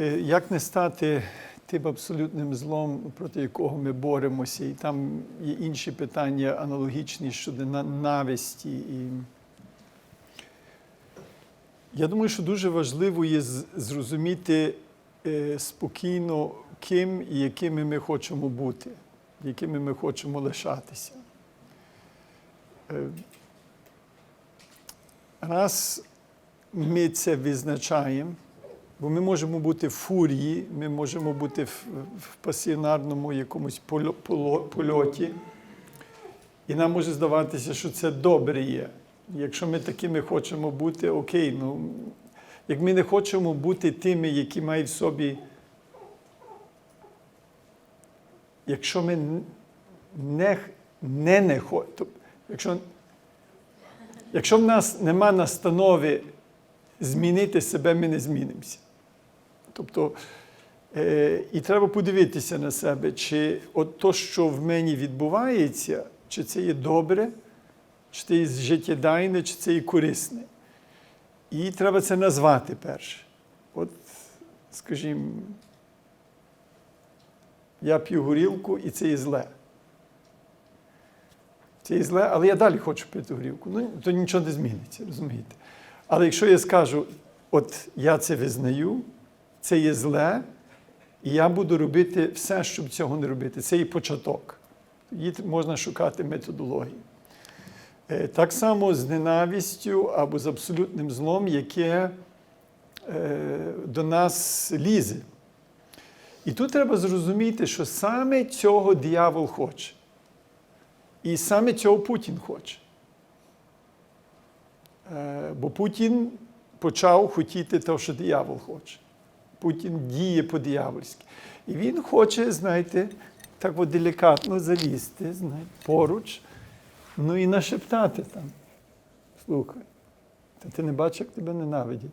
Е, Як не стати тим абсолютним злом, проти якого ми боремося, і там є інші питання аналогічні щодо на- нависті. І... Я думаю, що дуже важливо є зрозуміти е, спокійно, ким і якими ми хочемо бути, якими ми хочемо лишатися. Е, Раз ми це визначаємо, бо ми можемо бути в фурії, ми можемо бути в, в пасіонарному якомусь польоті, і нам може здаватися, що це добре є. Якщо ми такими хочемо бути, окей, ну як ми не хочемо бути тими, які мають в собі. Якщо ми не, не, не хочемо, якщо, якщо в нас нема настанови змінити себе, ми не змінимося. Тобто, е, і треба подивитися на себе, чи от то, що в мені відбувається, чи це є добре, чи це є життєдайне, чи це є корисне. І треба це назвати перше. От, скажімо, я п'ю горілку, і це є зле. Це є зле, але я далі хочу пити горілку. Ну, то нічого не зміниться, розумієте? Але якщо я скажу, от я це визнаю, це є зле, і я буду робити все, щоб цього не робити. Це і початок. Тоді можна шукати методології. Е, Так само з ненавистю або з абсолютним злом, яке е, до нас лізе. І тут треба зрозуміти, що саме цього диявол хоче. І саме цього Путін хоче. Е, Бо Путін почав хотіти те, що диявол хоче. Путін діє по-диявольськи. І він хоче, знаєте, так от делікатно залізти, знаєте, поруч, ну і нашептати там. Слухай, та ти не бачиш, як тебе ненавидять?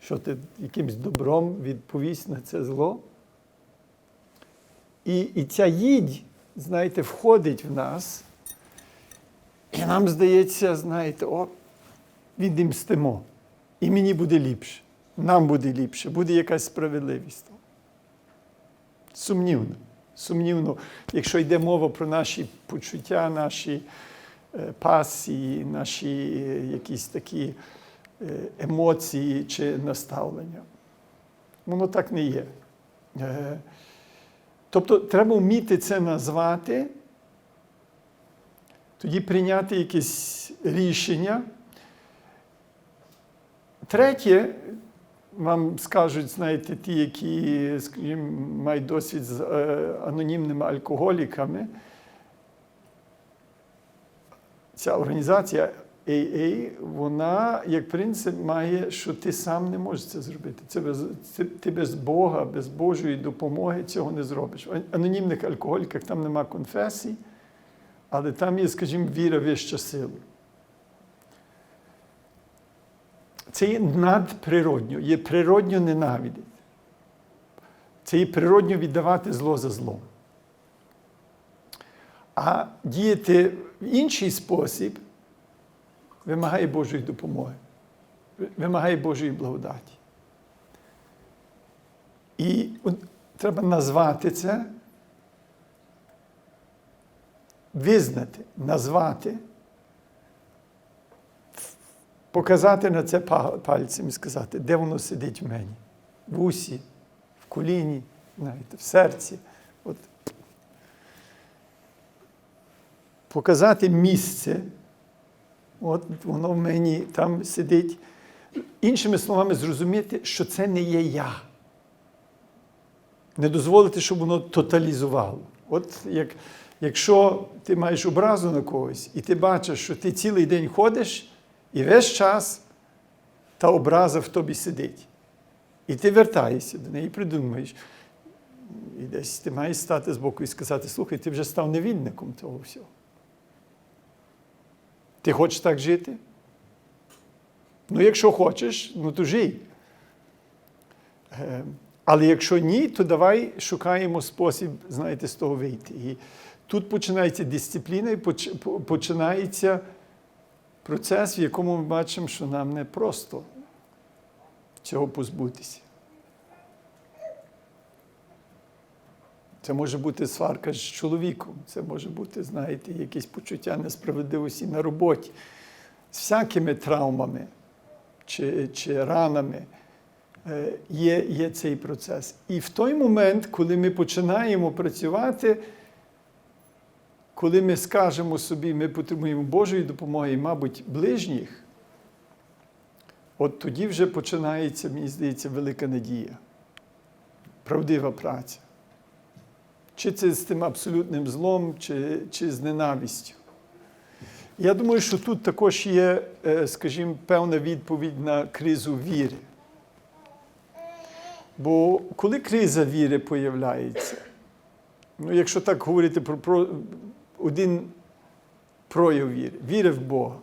Що ти якимсь добром відповість на це зло? І, і ця їдь, знаєте, входить в нас, і нам здається, знаєте, о, відімстимо. І мені буде ліпше, нам буде ліпше, буде якась справедливість. Сумнівно. Сумнівно, якщо йде мова про наші почуття, наші е, пасії, наші е, якісь такі е, емоції чи наставлення. Воно так не є. Тобто треба вміти це назвати, тоді прийняти якесь рішення. Третє, вам скажуть, знаєте, ті, які скажімо, мають досвід з е, анонімними алкоголіками, ця організація AA, вона, як принцип, має, що ти сам не можеш це зробити. Це без, це, ти без Бога, без Божої допомоги цього не зробиш. В анонімних алкоголіках там нема конфесій, але там є, скажімо, віра вища силу. Це є надприродньо, є природньо ненавидіти. Це є природньо віддавати зло за зло. А діяти в інший спосіб вимагає Божої допомоги, вимагає Божої благодаті. І треба назвати це, визнати, назвати, показати на це па- пальцем і сказати, де воно сидить в мені. В усі, в коліні, знаєте, в серці. От. Показати місце. От воно в мені там сидить. Іншими словами, зрозуміти, що це не є я. Не дозволити, щоб воно тоталізувало. От як, якщо ти маєш образу на когось, і ти бачиш, що ти цілий день ходиш, і весь час та образа в тобі сидить. І ти вертаєшся до неї і придумаєш. І десь ти маєш стати з боку і сказати, слухай, ти вже став невільником того всього. Ти хочеш так жити? Ну, якщо хочеш, ну то жий. Е, Але якщо ні, то давай шукаємо спосіб, знаєте, з того вийти. І тут починається дисципліна і починається процес, в якому ми бачимо, що нам не просто цього позбутися. Це може бути сварка з чоловіком, це може бути, знаєте, якісь почуття несправедливості на роботі, з всякими травмами чи чи ранами е, є, є цей процес. І в той момент, коли ми починаємо працювати, коли ми скажемо собі, ми потребуємо Божої допомоги і, мабуть, ближніх, от тоді вже починається, мені здається, велика надія, правдива праця. Чи це з тим абсолютним злом, чи, чи з ненавистю. Я думаю, що тут також є, е, скажімо, певна відповідь на кризу віри. Бо коли криза віри появляється, ну, якщо так говорити про, про один прояв віри, віри в Бога.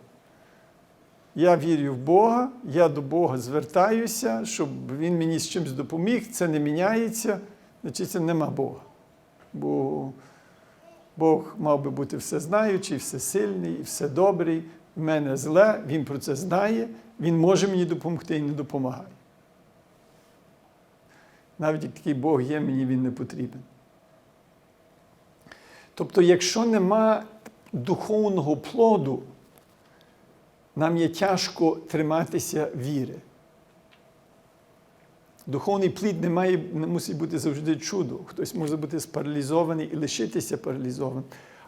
Я вірю в Бога, я до Бога звертаюся, щоб Він мені з чимось допоміг, це не міняється, значить це нема Бога. Бо Бог мав би бути всезнаючий, всесильний, вседобрий, в мене зле, Він про це знає, Він може мені допомогти і не допомагає. Навіть як такий Бог є, мені він не потрібен. Тобто, якщо нема духовного плоду, нам є тяжко триматися віри. Духовний плід не, має, не мусить бути завжди чудо. Хтось може бути спаралізований і лишитися паралізованим,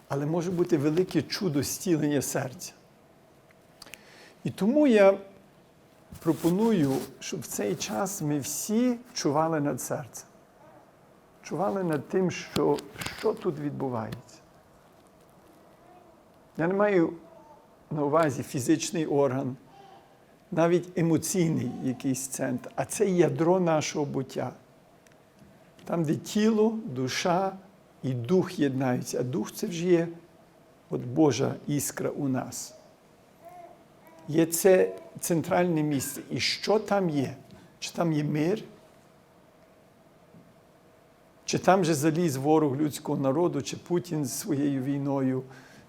але може бути велике чудо зцілення серця. І тому я пропоную, щоб в цей час ми всі чували над серцем. Чували над тим, що, що тут відбувається. Я не маю на увазі фізичний орган, навіть емоційний якийсь центр, а це ядро нашого буття. Там, де тіло, душа і дух єднаються. А дух це вже є от Божа іскра у нас. Є це центральне місце. І що там є? Чи там є мир? Чи там же заліз ворог людського народу, чи Путін з своєю війною,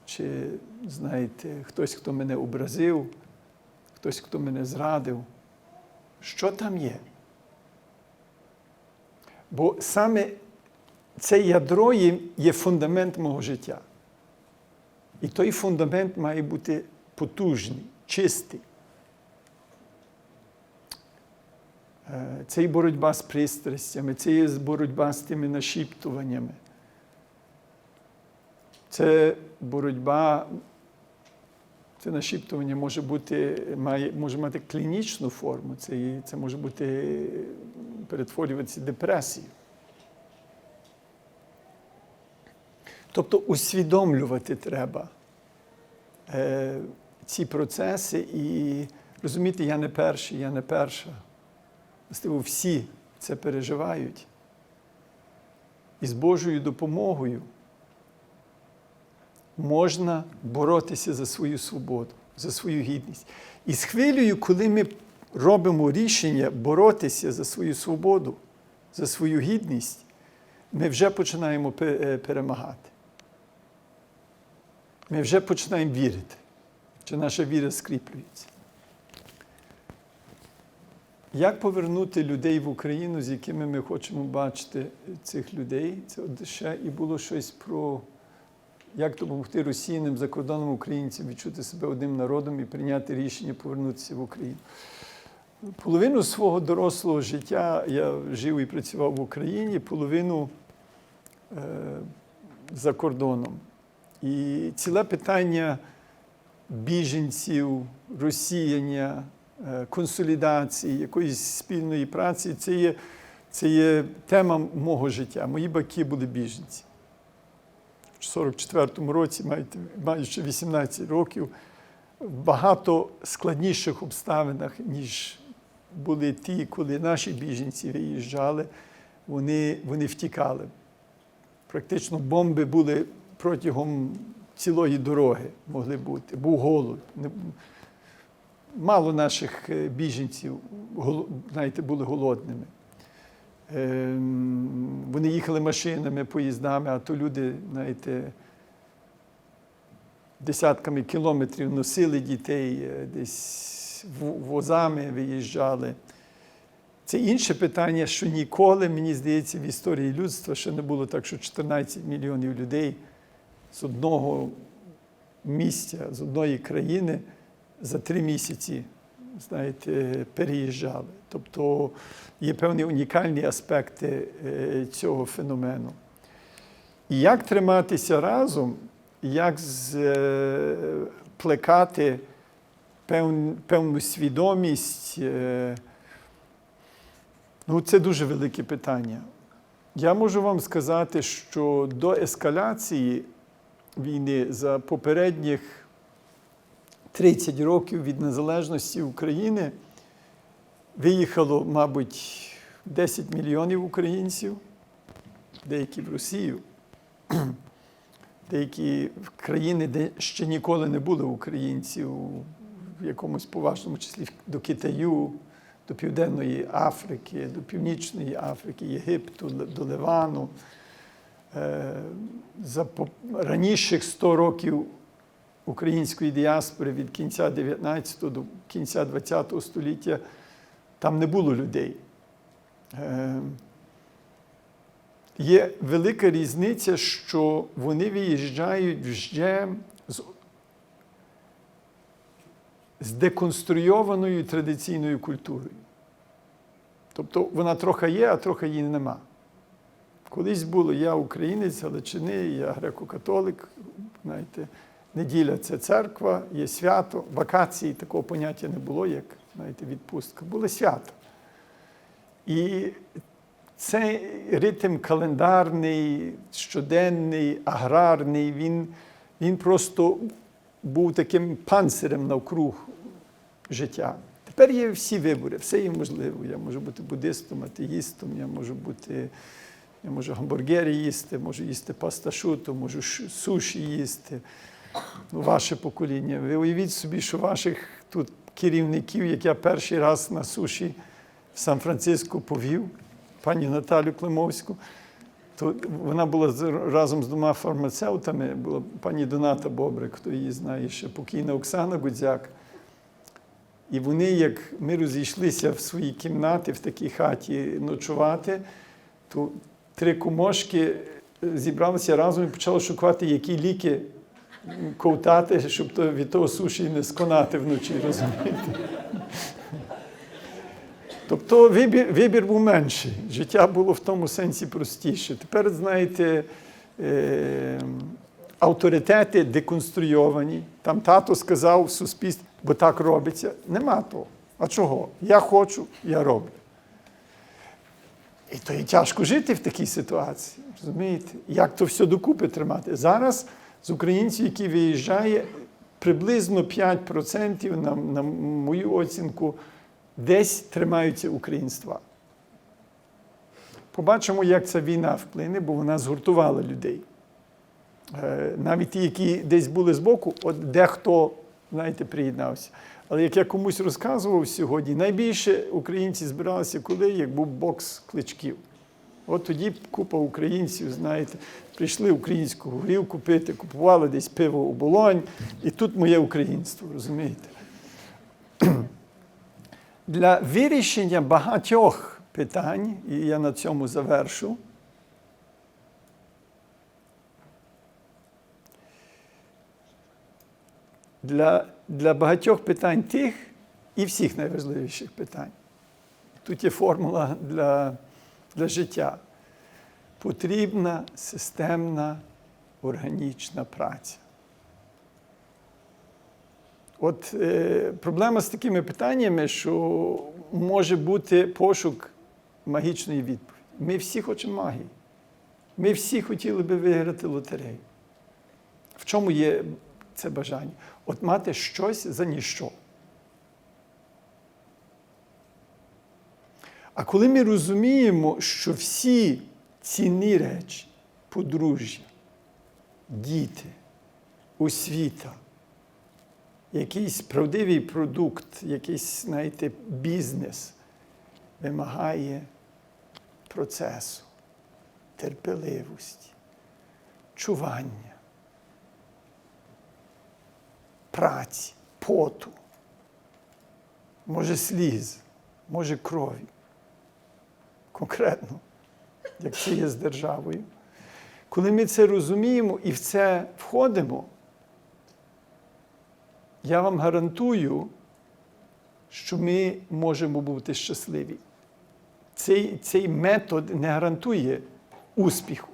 чи, знаєте, хтось, хто мене образив, хтось, хто мене зрадив. Що там є? Бо саме це ядро є, фундамент мого життя. І той фундамент має бути потужний, чистий. Е, Це і боротьба з пристрастями, це є боротьба з тими нашіптуваннями. Це боротьба, це нашіптування може бути, має, може мати клінічну форму, це, це може бути перетворюватися депресією. Тобто усвідомлювати треба е, ці процеси і розуміти, я не перший, я не перша. Властиво, всі це переживають. І з Божою допомогою можна боротися за свою свободу, за свою гідність. І з хвилею, коли ми робимо рішення боротися за свою свободу, за свою гідність, ми вже починаємо е, перемагати. Ми вже починаємо вірити, чи наша віра скріплюється. Як повернути людей в Україну, з якими ми хочемо бачити цих людей? Це ще і було щось про як допомогти росіянам за кордоном українцям відчути себе одним народом і прийняти рішення повернутися в Україну. Половину свого дорослого життя я жив і працював в Україні, половину е, за кордоном. І ціле питання біженців, розсіяння, е, консолідації, якоїсь спільної праці це є, це є тема мого життя. Мої батьки були біженці. В 44-му році, маючи 18 років, в багато складніших обставинах, ніж були ті, коли наші біженці виїжджали, вони, вони втікали. Практично бомби були протягом цілої дороги могли бути. Був голод. Мало наших е, біженців знаєте, були голодними. Ем, Вони їхали машинами, поїздами, а то люди, знаєте, десятками кілометрів носили дітей, е, десь возами виїжджали. Це інше питання, що ніколи, мені здається, в історії людства ще не було так, що 14 мільйонів людей з одного місця, з одної країни за три місяці, знаєте, переїжджали. Тобто є певні унікальні аспекти е, цього феномену. І як триматися разом, як е, плекати певну свідомість. е, Ну, це дуже велике питання. Я можу вам сказати, що до ескалації війни за попередніх 30 років від незалежності України виїхало, мабуть, 10 мільйонів українців, деякі в Росію, деякі в країни, де ще ніколи не було українців, в якомусь поважному числі до Китаю, до Південної Африки, до Північної Африки, Єгипту, до Ливану. Е, За раніших 100 років української діаспори від кінця 19 до кінця 20 століття там не було людей. Е, Є велика різниця, що вони виїжджають вже з, з деконструйованою традиційною культурою. Тобто вона трохи є, а трохи її нема. Колись було я українець Галичини, я греко-католик. Знаєте, неділя це церква, є свято, вакації такого поняття не було, як знаєте, відпустка. Були свята. І цей ритм календарний, щоденний, аграрний, він, він просто був таким панцирем навкруг життя. Тепер є всі вибори, все є можливо. Я можу бути буддистом, атеїстом, я можу бути, я можу гамбургери їсти, можу їсти пасташуту, можу суші їсти. Ваше покоління. Ви уявіть собі, що ваших тут керівників, як я перший раз на суші в Сан-Франциско повів, пані Наталю Климовську, то вона була разом з двома фармацевтами, була пані Доната Бобрик, хто її знає, ще покійна Оксана Гудзяк. І вони, як ми розійшлися в свої кімнати в такій хаті ночувати, то три кумошки зібралися разом і почали шукати, які ліки ковтати, щоб то від того суші не сконати вночі, розумієте? Тобто вибір, вибір був менший. Життя було в тому сенсі простіше. Тепер, знаєте, е, авторитети деконструйовані. Там тато сказав в суспільстві, бо так робиться. Нема того. А чого? Я хочу, я роблю. І то і тяжко жити в такій ситуації. Розумієте? Як то все докупи тримати? Зараз з українців, які виїжджає, приблизно 5% на, на мою оцінку десь тримаються українства. Побачимо, як ця війна вплине, бо вона згуртувала людей. Е, Навіть ті, які десь були збоку, от дехто, знаєте, приєднався. Але як я комусь розказував сьогодні, найбільше українці збиралися коли, як був бокс кличків. От тоді купа українців, знаєте, прийшли українську горілку пити, купували десь пиво у болонь, і тут моє українство, розумієте? Для вирішення багатьох питань, і я на цьому завершу, для, для багатьох питань тих і всіх найважливіших питань. Тут є формула для, для життя. Потрібна системна органічна праця. От е, проблема з такими питаннями, що може бути пошук магічної відповіді. Ми всі хочемо магії. Ми всі хотіли би виграти лотерею. В чому є це бажання? От мати щось за ніщо. А коли ми розуміємо, що всі цінні речі, подружжя, діти, освіта, якийсь правдивий продукт, якийсь, знаєте, бізнес вимагає процесу, терпеливості, чування, праці, поту, може сліз, може крові. Конкретно, як це є з державою. Коли ми це розуміємо і в це входимо, я вам гарантую, що ми можемо бути щасливі. Цей, цей метод не гарантує успіху.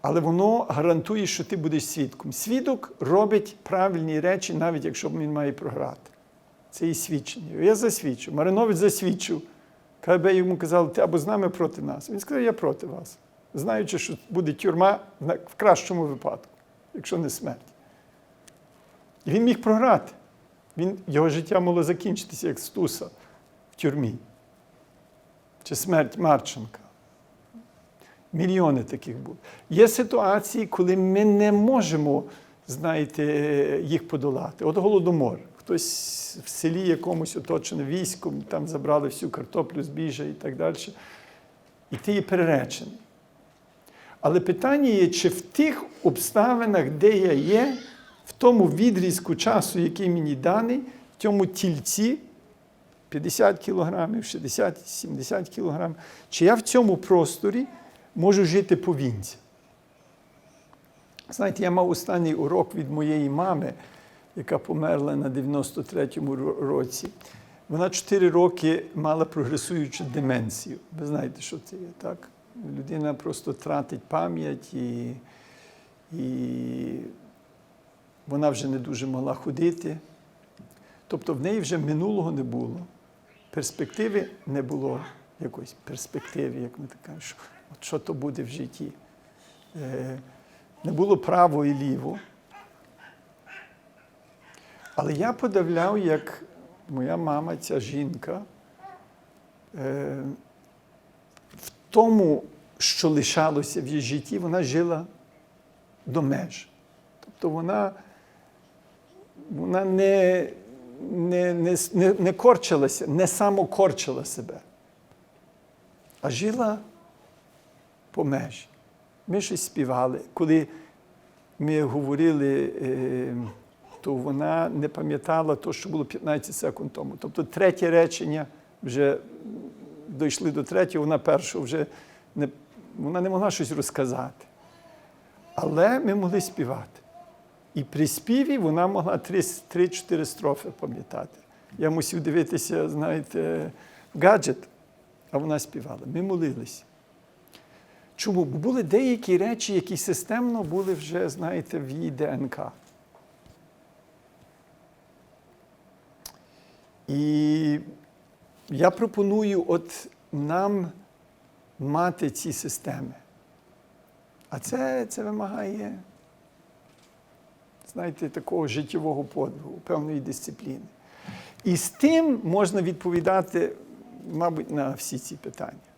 Але воно гарантує, що ти будеш свідком. Свідок робить правильні речі, навіть якщо він має програти. Це і свідчення. Я засвідчу. Маринович засвідчив. КБ йому казали, ти або з нами проти нас. Він сказав, я проти вас. Знаючи, що буде тюрма в кращому випадку, якщо не смерть. І він міг програти. Він, його життя могло закінчитися, як Стуса в тюрмі. Чи смерть Марченка. Мільйони таких було. Є ситуації, коли ми не можемо, знаєте, їх подолати. От голодомор. Хтось в селі якомусь оточений військом, там забрали всю картоплю, збіжжя і так далі. І ти є переречений. Але питання є, чи в тих обставинах, де я є, в тому відрізку часу, який мені даний, в цьому тільці 50 кілограмів, 60, 70 кілограмів, чи я в цьому просторі можу жити повінця. Знаєте, я мав останній урок від моєї мами, яка померла на 93-му році. Вона 4 роки мала прогресуючу деменцію. Ви знаєте, що це є, так? Людина просто тратить пам'ять і, і вона вже не дуже могла ходити. Тобто в неї вже минулого не було. Перспективи не було якоїсь перспективи, як ми так кажемо, що, що то буде в житті. Е, не було право і ліво. Але я подивляв, як моя мама, ця жінка, е, в тому, що лишалося в її житті, вона жила до меж. Тобто вона, вона не, не, не, не, корчилася, не самокорчила себе, а жила по межі. Ми щось співали. Коли ми говорили, е, то вона не пам'ятала те, що було 15 секунд тому. Тобто третє речення вже дійшли до третього, вона першого вже не, вона не могла щось розказати. Але ми могли співати. І при співі вона могла 3-4 строфи пам'ятати. Я мусив дивитися, знаєте, в гаджет, а вона співала. Ми молилися. Чому? Бо були деякі речі, які системно були вже, знаєте, в її ДНК. І я пропоную от нам мати ці системи. А це, це вимагає, знаєте, такого життєвого подвигу, певної дисципліни. І з тим можна відповідати, мабуть, на всі ці питання.